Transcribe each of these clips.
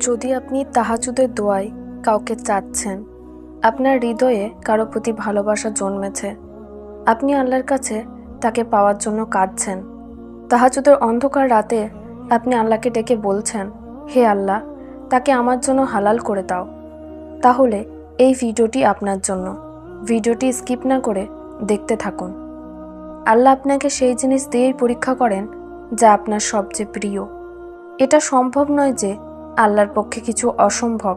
যদি আপনি তাহাজুদের দোয়ায় কাউকে চাচ্ছেন, আপনার হৃদয়ে কারও প্রতি ভালোবাসা জন্মেছে। আপনি আল্লাহর কাছে তাকে পাওয়ার জন্য কাঁদছেন। তাহাজুদের অন্ধকার রাতে আপনি আল্লাহকে ডেকে বলছেন, হে আল্লাহ, তাকে আমার জন্য হালাল করে দাও। তাহলে এই ভিডিওটি আপনার জন্য। ভিডিওটি স্কিপ না করে দেখতে থাকুন। আল্লাহ আপনাকে সেই জিনিস দিয়েই পরীক্ষা করেন যা আপনার সবচেয়ে প্রিয়। এটা সম্ভব নয় যে আল্লাহর পক্ষে কিছু অসম্ভব।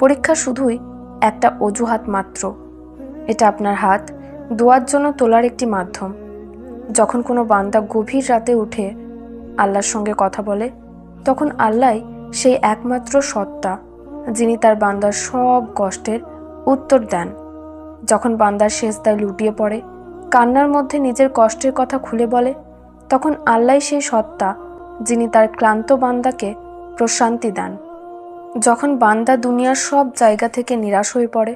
পরীক্ষা শুধুই একটা অজুহাত মাত্র। এটা আপনার হাত দোয়ার জন্য তোলার একটি মাধ্যম। যখন কোনো বান্দা গভীর রাতে উঠে আল্লাহর সঙ্গে কথা বলে, তখন আল্লাহ সেই একমাত্র সত্তা, যিনি তার বান্দার সব কষ্টের উত্তর দেন। যখন বান্দার শেষদায় লুটিয়ে পড়ে, কান্নার মধ্যে নিজের কষ্টের কথা খুলে বলে, তখন আল্লাহ সেই সত্তা, যিনি তার ক্লান্ত বান্দাকে প্রশান্তি দেন। যখন বান্দা দুনিয়ার সব জায়গা থেকে নিরাশ হয়ে পড়ে,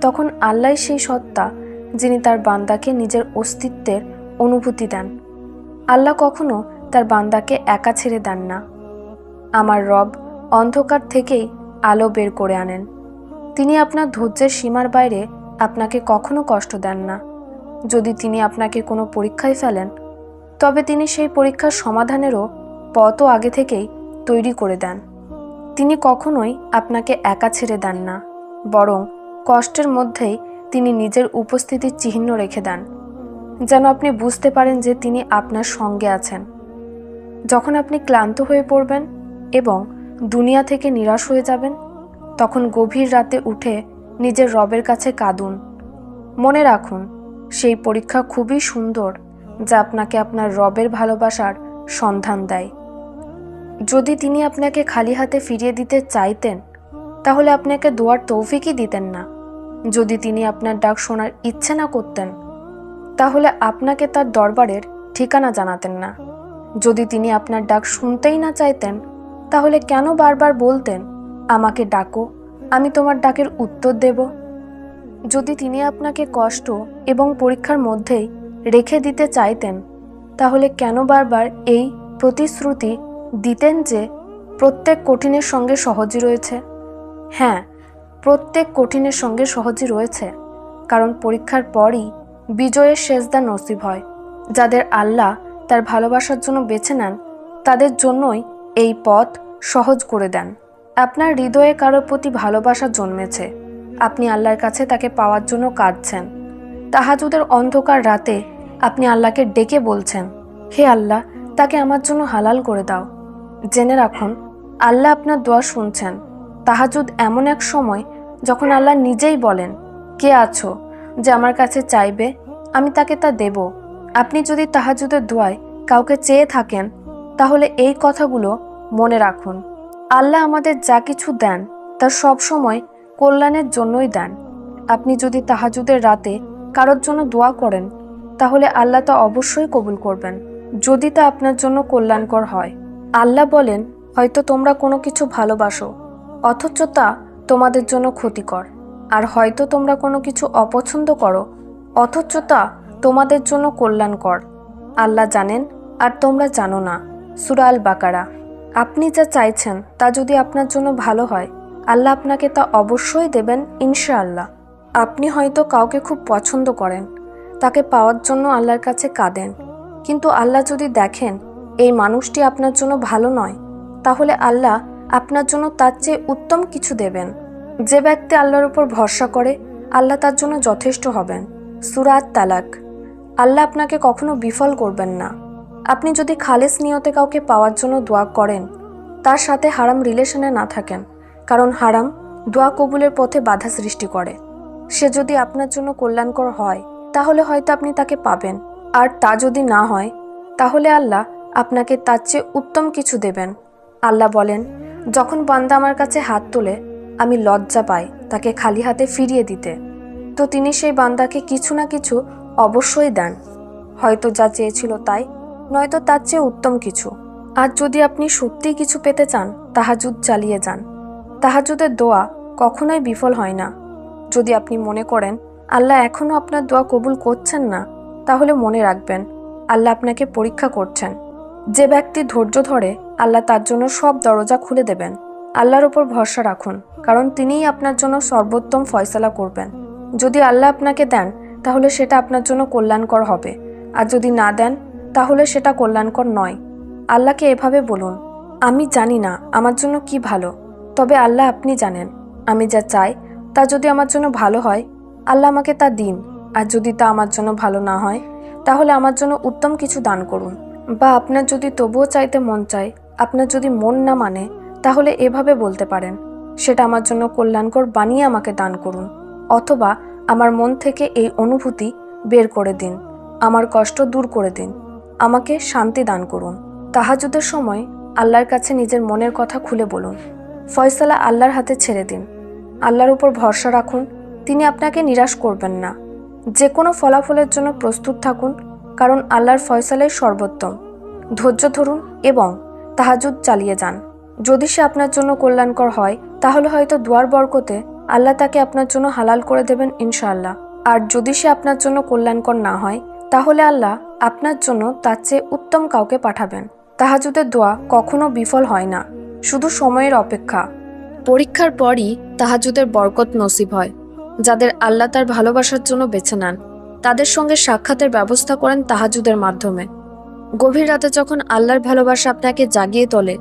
তখন আল্লাহ সেই সত্তা যিনি তার বান্দাকে নিজের অস্তিত্বের অনুভূতি দেন। আল্লাহ কখনো তার বান্দাকে একা ছেড়ে দেন না। আমার রব অন্ধকার থেকেই আলো বের করে আনেন। তিনি আপনার ধৈর্যের সীমার বাইরে আপনাকে কখনো কষ্ট দেন না। যদি তিনি আপনাকে কোনো পরীক্ষায় ফেলেন, তবে তিনি সেই পরীক্ষার সমাধানেরও পথও আগে থেকেই তৈরি করে দেন। তিনি কখনোই আপনাকে একা ছেড়ে দেন না, বরং কষ্টের মধ্যেই তিনি নিজের উপস্থিতির চিহ্ন রেখে দেন, যেন আপনি বুঝতে পারেন যে তিনি আপনার সঙ্গে আছেন। যখন আপনি ক্লান্ত হয়ে পড়বেন এবং দুনিয়া থেকে নিরাশ হয়ে যাবেন, তখন গভীর রাতে উঠে নিজের রবের কাছে কাঁদুন। মনে রাখুন, সেই পরীক্ষা খুবই সুন্দর, যা আপনাকে আপনার রবের ভালোবাসার সন্ধান দেয়। যদি তিনি আপনাকে খালি হাতে ফিরিয়ে দিতে চাইতেন, তাহলে আপনাকে দোয়ার তৌফিকই দিতেন না। যদি তিনি আপনার ডাক শোনার ইচ্ছে না করতেন, তাহলে আপনাকে তার দরবারের ঠিকানা জানাতেন না। যদি তিনি আপনার ডাক শুনতেই না চাইতেন, তাহলে কেন বারবার বলতেন, আমাকে ডাকো, আমি তোমার ডাকের উত্তর দেব যদি তিনি আপনাকে কষ্ট এবং পরীক্ষার মধ্যেই রেখে দিতে চাইতেন, তাহলে কেন বারবার এই প্রতিশ্রুতি দিতেন যে প্রত্যেক কঠিনের সঙ্গে সহজই রয়েছে। হ্যাঁ প্রত্যেক কঠিনের সঙ্গে সহজই রয়েছে, কারণ পরীক্ষার পরই বিজয়ের শেষদা নসিব হয়। যাদের আল্লাহ তার ভালোবাসার জন্য বেছে নেন, তাদের জন্যই এই পথ সহজ করে দেন। আপনার হৃদয়ে কারোর প্রতি ভালোবাসা জন্মেছে। আপনি আল্লাহর কাছে তাকে পাওয়ার জন্য কাঁদছেন। তাহাজুদের অন্ধকার রাতে আপনি আল্লাহকে ডেকে বলছেন, হে আল্লাহ, তাকে আমার জন্য হালাল করে দাও। জেনে রাখুন, আল্লাহ আপনার দোয়া শুনছেন। তাহাজুদ এমন এক সময় যখন আল্লাহ নিজেই বলেন, কে আছো? যে আমার কাছে চাইবে, আমি তাকে তা দেব। আপনি যদি তাহাজুদের দোয়ায় কাউকে চেয়ে থাকেন, তাহলে এই কথাগুলো মনে রাখুন। আল্লাহ আমাদের যা কিছু দেন, তা সব সময় কল্যাণের জন্যই দেন। আপনি যদি তাহাজুদের রাতে কারোর জন্য দোয়া করেন, তাহলে আল্লাহ তা অবশ্যই কবুল করবেন। যদি তা আপনার জন্য কল্যাণকর হয় আল্লাহ বলেন, হয়তো তোমরা কোনো কিছু ভালোবাসো, অথচ তা তোমাদের জন্য ক্ষতিকর। আর হয়তো তোমরা কোনো কিছু অপছন্দ করো, অথচ তা তোমাদের জন্য কল্যাণকর। আল্লাহ জানেন, আর তোমরা জানো না। সুরাল বাকারা আপনি যা চাইছেন, তা যদি আপনার জন্য ভালো হয়, আল্লাহ আপনাকে তা অবশ্যই দেবেন, ইনশাআল্লাহ। আপনি হয়তো কাউকে খুব পছন্দ করেন, তাকে পাওয়ার জন্য আল্লাহর কাছে কাঁদেন। কিন্তু আল্লাহ যদি দেখেন এই মানুষটি আপনার জন্য ভালো নয়, তাহলে আল্লাহ আপনার জন্য তার চেয়ে উত্তম কিছু দেবেন। যে ব্যক্তি আল্লাহর উপর ভরসা করে, আল্লাহ তার জন্য যথেষ্ট হবেন। সুরাত তালাক আল্লাহ আপনাকে কখনো বিফল করবেন না। আপনি যদি খালেস নিয়তে কাউকে পাওয়ার জন্য দোয়া করেন, তার সাথে হারাম রিলেশনে না থাকেন, কারণ হারাম দোয়া কবুলের পথে বাধা সৃষ্টি করে। সে যদি আপনার জন্য কল্যাণকর হয়, তাহলে হয়তো আপনি তাকে পাবেন। আর তা যদি না হয়, তাহলে আল্লাহ আপনাকে তার চেয়ে উত্তম কিছু দেবেন। আল্লাহ বলেন, যখন বান্দা আমার কাছে হাত তোলে, আমি লজ্জা পাই তাকে খালি হাতে ফিরিয়ে দিতে। তো তিনি সেই বান্দাকে কিছু না কিছু অবশ্যই দেন। হয়তো যা চেয়েছিল তাই, নয়তো তার চেয়ে উত্তম কিছু। আর যদি আপনি সত্যিই কিছু পেতে চান, তাহাজুদ চালিয়ে যান। তাহাজুদের দোয়া কখনোই বিফল হয় না। যদি আপনি মনে করেন, আল্লাহ এখনও আপনার দোয়া কবুল করছেন না, তাহলে মনে রাখবেন, আল্লাহ আপনাকে পরীক্ষা করছেন। যে ব্যক্তি ধৈর্য ধরে আল্লাহ তার জন্য সব দরজা খুলে দেবেন, আল্লাহর ওপর ভরসা রাখুন, কারণ তিনিই আপনার জন্য সর্বোত্তম ফয়সালা করবেন। যদি আল্লাহ আপনাকে দেন, তাহলে সেটা আপনার জন্য কল্যাণকর হবে। আর যদি না দেন, তাহলে সেটা কল্যাণকর নয়। আল্লাহকে এভাবে বলুন, আমি জানি না আমার জন্য কি ভালো, তবে আল্লাহ আপনি জানেন। আমি যা চাই, তা যদি আমার জন্য ভালো হয়, আল্লাহ আমাকে তা দিন। আর যদি তা আমার জন্য ভালো না হয়, তাহলে আমার জন্য উত্তম কিছু দান করুন। বা আপনার যদি তবুও চাইতে মন চায়, আপনার যদি মন না মানে তাহলে এভাবে বলতে পারেন, সেটা আমার জন্য কল্যাণকর বানিয়ে আমাকে দান করুন, অথবা আমার মন থেকে এই অনুভূতি বের করে দিন, আমার কষ্ট দূর করে দিন, আমাকে শান্তি দান করুন। তাহাজুদের সময় আল্লাহর কাছে নিজের মনের কথা খুলে বলুন। ফয়সালা আল্লাহর হাতে ছেড়ে দিন। আল্লাহর উপর ভরসা রাখুন, তিনি আপনাকে নিরাশ করবেন না। যে কোনো ফলাফলের জন্য প্রস্তুত থাকুন কারণ আল্লাহর ফয়সালাই সর্বোত্তম। ধৈর্য ধরুন এবং তাহাজুদ চালিয়ে যান। যদি সে আপনার জন্য কল্যাণকর হয়, তাহলে হয়তো দুয়ার বরকতে আল্লাহ তাকে আপনার জন্য হালাল করে দেবেন ইনশাআল্লাহ। আর যদি সে আপনার জন্য কল্যাণকর না হয়, তাহলে আল্লাহ আপনার জন্য তার চেয়ে উত্তম কাউকে পাঠাবেন। তাহাজুদের দোয়া কখনো বিফল হয় না, শুধু সময়ের অপেক্ষা। পরীক্ষার পরই তাহাজুদের বরকত নসিব হয়, যাদের আল্লাহ তার ভালোবাসার জন্য বেছে নেন। তাদের সঙ্গে সাক্ষাতের ব্যবস্থা করেন তাহাজুদের মাধ্যমে। গভীর রাতে যখন আল্লাহর ভালোবাসা আপনাকে জাগিয়ে তোলে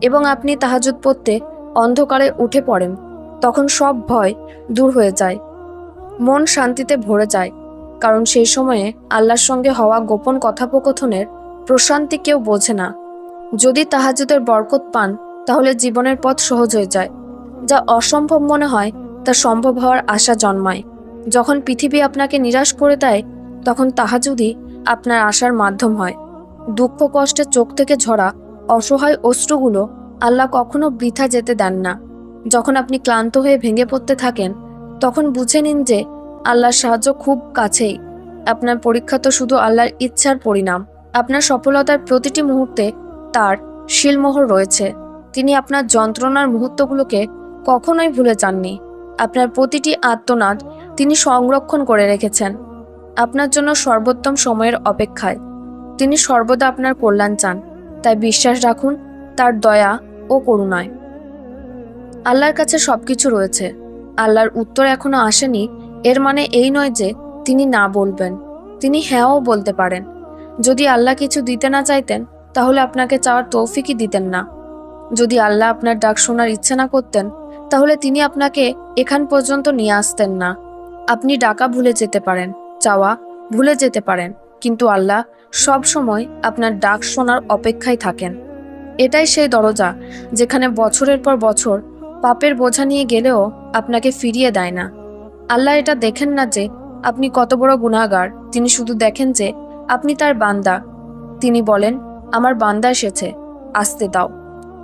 এবং আপনি তাহাজুদ পড়তে অন্ধকারে উঠে পড়েন, তখন সব ভয় দূর হয়ে যায়। মন শান্তিতে ভরে যায়, কারণ সেই সময়ে আল্লাহর সঙ্গে হওয়া গোপন কথোপকথনের প্রশান্তি কেউ বোঝে না। যদি তাহাজুদের বরকত পান, তাহলে জীবনের পথ সহজ হয়ে যায়, যা অসম্ভব মনে হয় তা সম্ভব হওয়ার আশা জন্মায়। যখন পৃথিবী আপনাকে নিরাশ করে দেয়, তখন তাহাজুদই আপনার আশার মাধ্যম হয়। দুঃখ, কষ্টে চোখ থেকে ঝরা অসহায় অশ্রুগুলো আল্লাহ কখনো বৃথা যেতে দেন না। যখন আপনি ক্লান্ত হয়ে ভেঙে পড়তে থাকেন, তখন বুঝে নিন যে আল্লাহর সাহায্য খুব কাছেই। আপনার পরীক্ষা তো শুধু আল্লাহর ইচ্ছার পরিণাম। আপনার সফলতার প্রতিটি মুহূর্তে তার শিলমোহর রয়েছে। তিনি আপনার যন্ত্রণার মুহূর্তগুলোকে কখনোই ভুলে যাননি। আপনার প্রতিটি আত্মনাদ তিনি সংরক্ষণ করে রেখেছেন। আপনার জন্য সর্বোত্তম সময়ের অপেক্ষায়। তিনি সর্বদা আপনার কল্যাণ চান, তাই বিশ্বাস রাখুন, তার দয়া ও করুণায়। আল্লাহর কাছে সবকিছু রয়েছে। আল্লাহর উত্তর এখনও আসেনি, এর মানে এই নয় যে তিনি না বলবেন। তিনি হ্যাঁও বলতে পারেন। যদি আল্লাহ কিছু দিতে না চাইতেন, তাহলে আপনাকে চাওয়ার তৌফিকই দিতেন না। যদি আল্লাহ আপনার ডাক শোনার ইচ্ছে না করতেন, তাহলে তিনি আপনাকে এখান পর্যন্ত নিয়ে আসতেন না। আপনি ডাকা ভুলে যেতে পারেন, চাওয়া ভুলে যেতে পারেন, কিন্তু আল্লাহ সব সময় আপনার ডাক শোনার অপেক্ষায় থাকেন। এটাই সেই দরজা যেখানে বছরের পর বছর পাপের বোঝা নিয়ে গেলেও আপনাকে ফিরিয়ে দেয় না। আল্লাহ এটা দেখেন না যে আপনি কত বড় গুণাগার তিনি শুধু দেখেন যে আপনি তার বান্দা। তিনি বলেন, আমার বান্দা এসেছে, আসতে দাও।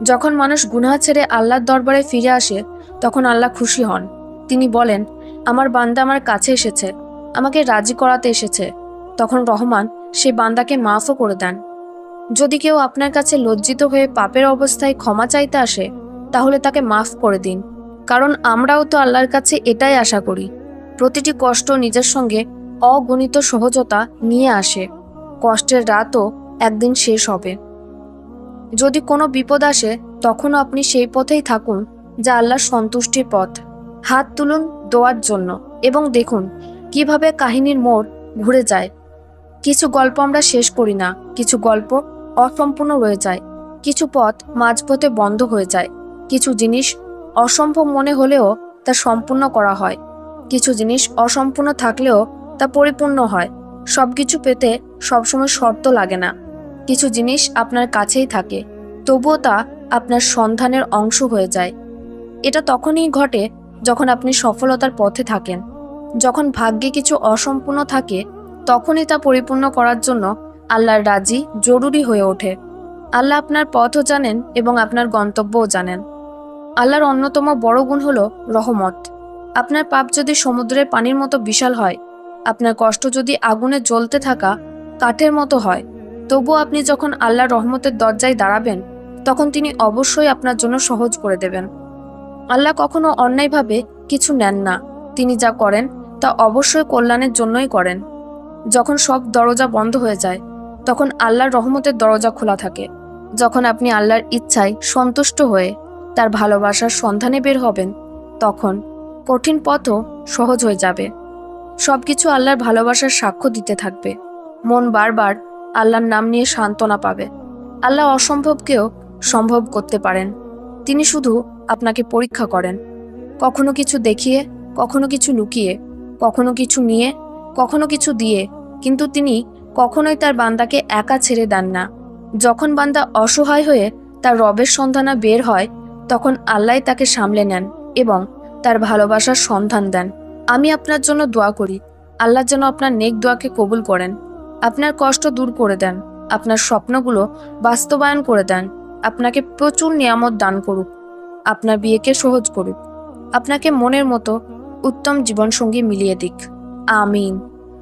যখন মানুষ গুনাহ ছেড়ে আল্লাহর দরবারে ফিরে আসে, তখন আল্লাহ খুশি হন। তিনি বলেন আমার বান্দা আমার কাছে এসেছে, আমাকে রাজি করাতে এসেছে। তখন রহমান সেই বান্দাকে মাফও করে দেন। যদি কেউ আপনার কাছে লজ্জিত হয়ে পাপের অবস্থায় ক্ষমা চাইতে আসে, তাহলে তাকে মাফ করে দিন। কারণ আমরাও তো আল্লাহর কাছে এটাই আশা করি। প্রতিটি কষ্ট নিজের সঙ্গে অগণিত সহজতা নিয়ে আসে। কষ্টের রাতও একদিন শেষ হবে। যদি কোনো বিপদ আসে, তখনও আপনি সেই পথেই থাকুন যা আল্লাহর সন্তুষ্টির পথ। হাত তুলুন দোয়ার জন্য এবং দেখুন কীভাবে কাহিনীর মোড় ঘুরে যায়। কিছু গল্প আমরা শেষ করি না, কিছু গল্প অসম্পূর্ণ রয়ে যায়, কিছু পথ মাঝপথে বন্ধ হয়ে যায়, কিছু জিনিস অসম্ভব মনে হলেও তা সম্পূর্ণ করা হয়, কিছু জিনিস অসম্পূর্ণ থাকলেও তা পরিপূর্ণ হয় সব কিছু পেতে সবসময় শর্ত লাগে না, কিছু জিনিস আপনার কাছেই থাকে, তবুও তা আপনার সন্ধানের অংশ হয়ে যায়। এটা তখনই ঘটে যখন আপনি সফলতার পথে থাকেন, যখন ভাগ্যে কিছু অসম্পূর্ণ থাকে, তখনই তা পরিপূর্ণ করার জন্য আল্লাহর রাজি জরুরি হয়ে ওঠে। আল্লাহ আপনার পথও জানেন এবং আপনার গন্তব্যও জানেন। আল্লাহর অন্যতম বড় গুণ হল রহমত। আপনার পাপ যদি সমুদ্রের পানির মতো বিশাল হয়, আপনার কষ্ট যদি আগুনে জ্বলতে থাকা কাঠের মতো হয়, তবুও আপনি যখন আল্লাহর রহমতের দরজায় দাঁড়াবেন, তখন তিনি অবশ্যই আপনার জন্য সহজ করে দেবেন। আল্লাহ কখনো অন্যায়ভাবে কিছু নেন না। তিনি যা করেন, তা অবশ্যই কল্যাণের জন্যই করেন। যখন সব দরজা বন্ধ হয়ে যায়, তখন আল্লাহর রহমতের দরজা খোলা থাকে। যখন আপনি আল্লাহর ইচ্ছায় সন্তুষ্ট হয়ে তার ভালোবাসার সন্ধানে বের হবেন, তখন কঠিন পথও সহজ হয়ে যাবে। সব কিছু আল্লাহর ভালোবাসার সাক্ষ্য দিতে থাকবে। মন বারবার আল্লাহর নাম নিয়ে সান্ত্বনা পাবে। আল্লাহ অসম্ভবকেও সম্ভব করতে পারেন। তিনি শুধু আপনাকে পরীক্ষা করেন। কখনো কিছু দেখিয়ে, কখনো কিছু লুকিয়ে, কখনো কিছু নিয়ে, কখনো কিছু দিয়ে, কিন্তু তিনি কখনোই তার বান্দাকে একা ছেড়ে দেন না। যখন বান্দা অসহায় হয়ে তার রবের সন্ধানা বের হয়, তখন আল্লাহ তাকে সামলে নেন এবং তার ভালোবাসার সন্ধান দেন। আমি আপনার জন্য দোয়া করি। আল্লাহ যেন আপনার নেক দোয়াকে কবুল করেন। আপনার কষ্ট দূর করে দেন। আপনার স্বপ্নগুলো বাস্তবায়ন করে দেন। আপনাকে প্রচুর নিয়ামত দান করুক, আপনার বিয়েকে সহজ করুক, আপনাকে মনের মতো উত্তম জীবনসঙ্গী মিলিয়ে দিক। আমিন।